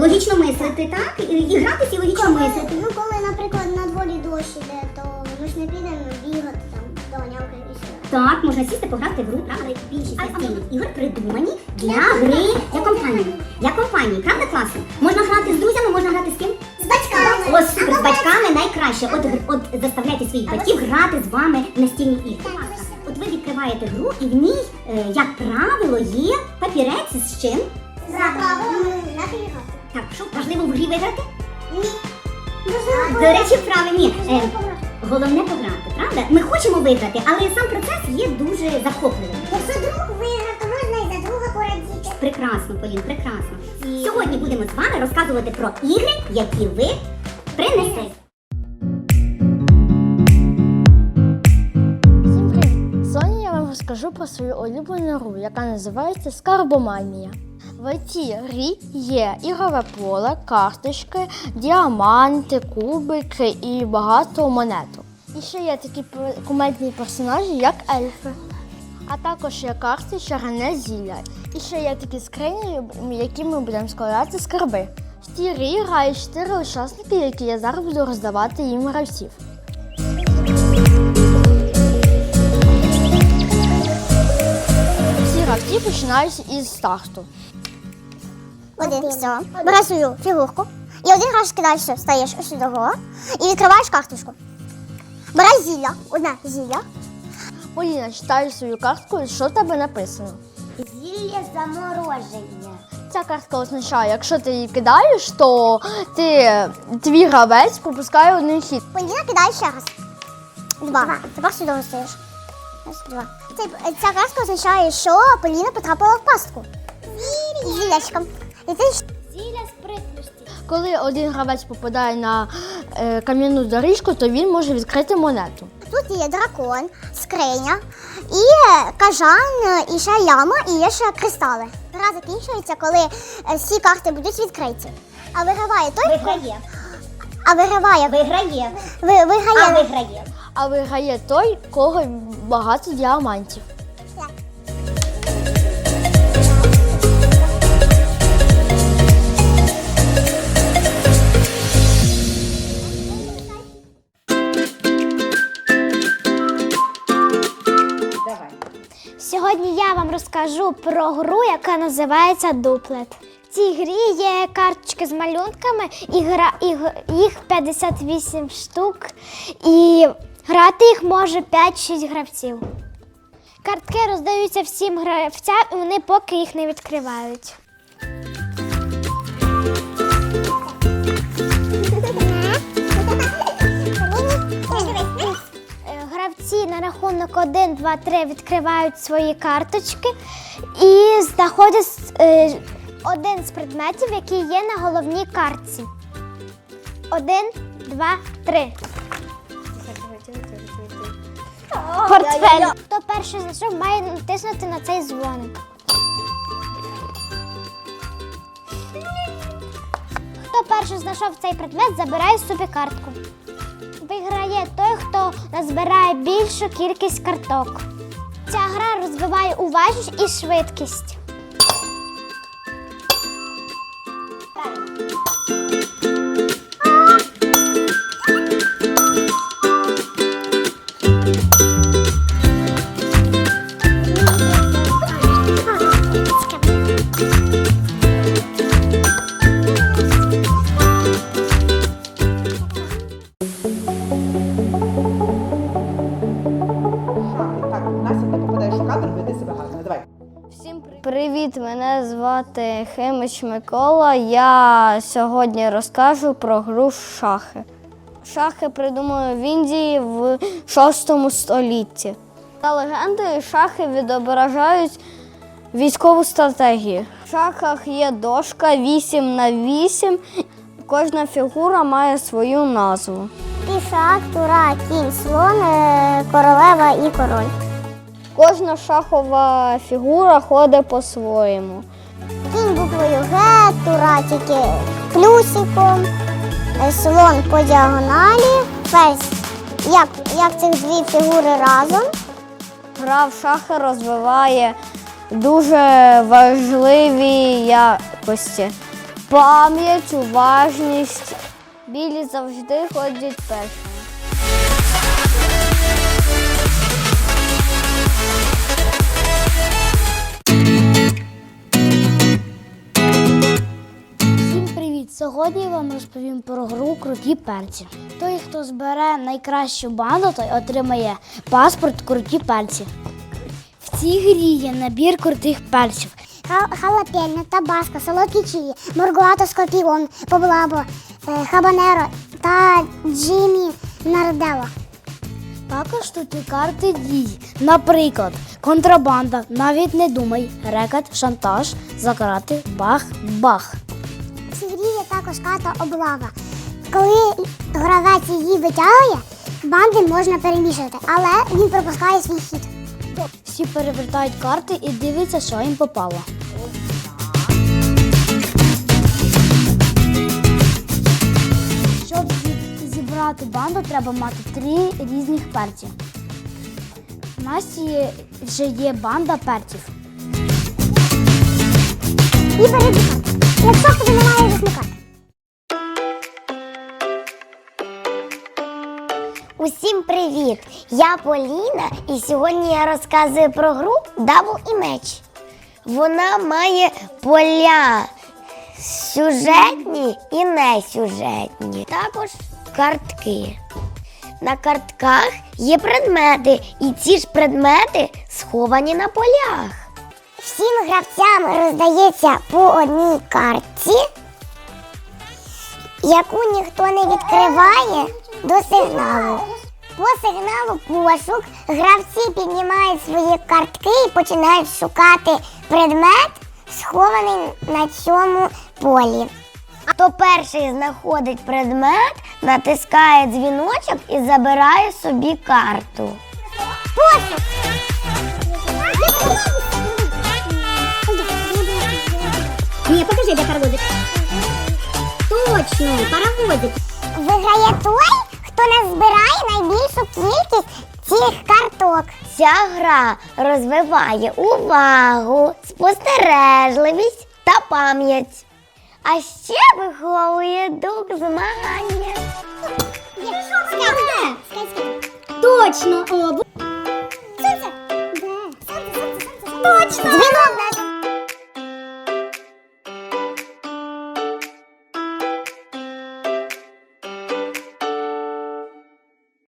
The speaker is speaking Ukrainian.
Логічно мислити, так? І, і гратися і логічно мислити. ну, коли, наприклад, на дворі дощ іде, то ми ж не підемо бігати там до і все. Так, можна сісти, пограти в гру, правда, більшість настільних ігор придумані для гри для компанії. Для компанії, правда, класно? Можна грати з друзями, можна грати з ким? З батьками. Ось супер, з батьками найкраще. От, гр- от заставляйте своїх батьків грати з вами в настільні ігри. От ви відкриваєте гру, і в ній, е, як правило, є папірець з чим? За правилами напігати. Так, що важливо в грі виграти? Ні. До речі, вправи ні. Е, головне пограти, правда? Ми хочемо виграти, але сам процес є дуже захопливим. Якщо друг виграв, то можна і за друга порадіти. Прекрасно, Полін, прекрасно. Сьогодні будемо з вами розказувати про ігри, які ви принесли. Всім привіт! Сьогодні я вам розкажу про свою улюблену гру, яка називається Скарбоманія. В цій грі є ігрове поле, карточки, діаманти, кубики і багато монеток. І ще є такі кумедні персонажі, як ельфи. А також є карти чарівне зілля. І ще є такі скрині, які ми будемо складати скарби. В цій грі грають чотири учасники, які я зараз буду роздавати їм гравців. Всі гравці починають із старту. Один, все. Береш свою фігурку. І один раз кидаєш, все, стаєш ось сюди і відкриваєш карточку. Береш зілля, одне зілля. Поліна, читаєш свою картку, і що в тебе написано. Зілля замороження. Ця картка означає, якщо ти її кидаєш, то ти, твій гравець пропускає один хід. Поліна кидає ще раз. Два. Тепер сюди стаєш. Раз, два. Це, ця картка означає, що Поліна потрапила в пастку. Зілячком. І ти Зілля спритності. Коли один гравець попадає на е, кам'яну доріжку, то він може відкрити монету. Тут є дракон, скриня, і кажан, і ще яма, і є ще кристали. Гра закінчується, коли е, всі карти будуть відкриті. А виграває той, Виграє, а виграває, виграє, ви, а виграє. виграє. А виграє той, кого багато діамантів. Розкажу про гру, яка називається Дуплет. В цій грі є карточки з малюнками, і гра, і їх 58 штук, і грати їх може 5-6 гравців. Картки роздаються всім гравцям, і вони поки їх не відкривають. Рахунок 1, 2, 3 відкривають свої карточки і знаходять е, один з предметів, який є на головній картці. Один, два, три. Портфель. Хто перший знайшов, має натиснути на цей дзвоник. Хто перший знайшов цей предмет, забирає собі картку. Виграє той, хто назбирає більшу кількість карток. Ця гра розвиває уважність і швидкість. Звати Химич Микола. Я сьогодні розкажу про гру шахи. Шахи придумали в Індії в 6 столітті. За легендою, шахи відображають військову стратегію. В шахах є дошка 8 на 8. Кожна фігура має свою назву. Пішак, тура, кінь, слон, е, королева і король. Кожна шахова фігура ходить по-своєму. Кінь буквою Г, тура плюсиком, е, слон по діагоналі, фейс. Як, як цих дві фігури разом? Гра в шахи розвиває дуже важливі якості, Пам'ять, уважність. Білі завжди ходять першими. Сьогодні я вам розповім про гру Круті перці. Той, хто збере найкращу банду, той отримає паспорт Круті перці. В цій грі є набір крутих перців. Халапеньо, табаско, солодкий чилі, моргуато, скорпіон, поблабо, е, хабанеро та Джиммі Нардело. Також тут і карти дій. Наприклад, контрабанда, навіть не думай, рекет, шантаж, закрати, бах, бах. В цій грі є також карта облава. Коли гравець її витягує, банди можна перемішувати, але він пропускає свій хід. Всі перевертають карти і дивляться, що їм попало. Щоб зібрати банду, треба мати три різних перці. У нас є, вже є банда перців. І карти. Якщо в тебе немає жодної Усім привіт! Я Поліна, і сьогодні я розказую про гру Дабл і меч. Вона має поля сюжетні і несюжетні. Також картки. На картках є предмети, і ці ж предмети сховані на полях. Всім гравцям роздається по одній картці, яку ніхто не відкриває до сигналу. По сигналу пошук гравці піднімають свої картки і починають шукати предмет, схований на цьому полі. Хто перший знаходить предмет, натискає дзвіночок і забирає собі карту. Пошук! Ні, покажи, де паровозик. Точно, паровозик. Виграє той, хто назбирає найбільшу кількість цих карток. Ця гра розвиває увагу, спостережливість та пам'ять. А ще виховує дух змагання. Точно, о, Точно!